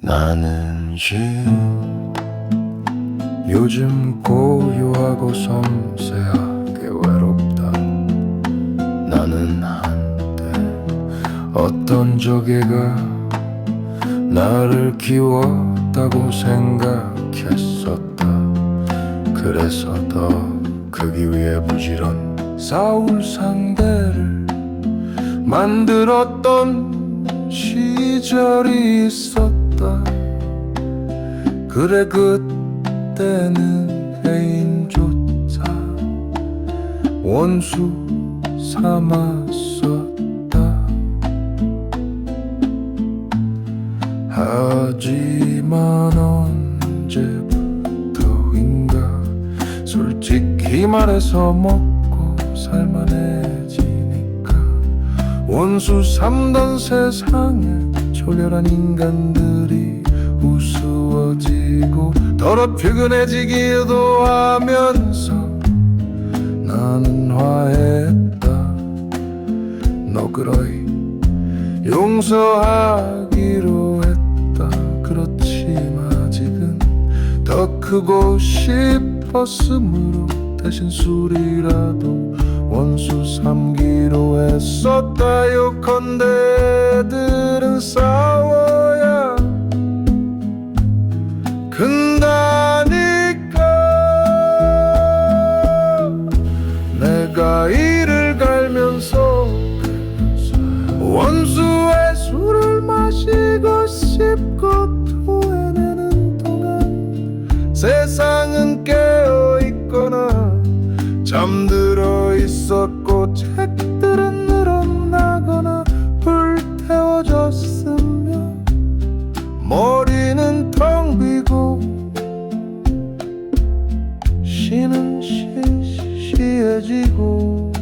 나는 지금 요즘 고요하고 섬세하게 외롭다. 나는 한때 어떤 저개가 나를 키웠다고 생각했었다. 그래서 더 크기 위해 부지런 싸울 상대를 만들었던 시절이 있었다 그래 그때는 애인조차 원수 삼았었다. 하지만 언제부터인가 솔직히 말해서 먹고 살만해지니까 원수 삼던 세상에 초렬한 인간들이 우스워지고 더럽히근해지기도 하면서 나는 화했다. 너그러이 용서하기로 했다. 그렇지만 아직은 더 크고 싶었으므로 대신 술이라도 원수 삼기로 했었다. 요컨대 애들은 싸 세상은 깨어 있거나 잠들어 있었고 책들은 늘어나거나 불태워졌으며 머리는 텅 비고 시는 시시해지고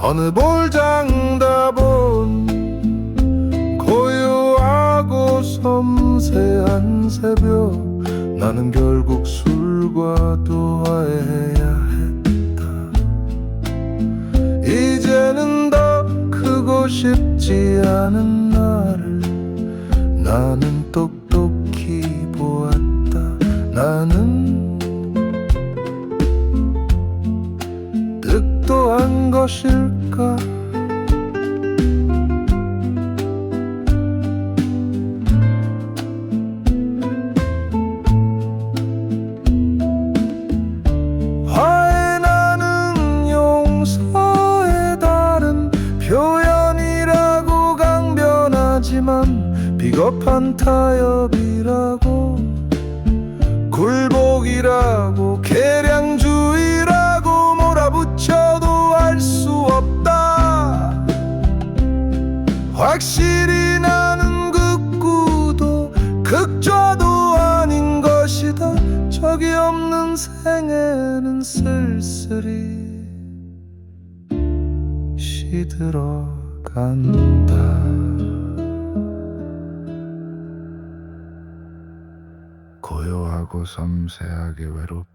어느 볼장다본 섬세한 새벽 나는 결국 술과 도화해야 했다. 이제는 더 크고 싶지 않은 나를 나는 똑똑히 보았다. 나는 득도한 것일까 하지만 비겁한 타협이라고 굴복이라고 계량주의라고 몰아붙여도 알 수 없다. 확실히 나는 극구도 극좌도 아닌 것이다. 적이 없는 생에는 쓸쓸히 시들어간다 고요하고 섬세하게 외롭다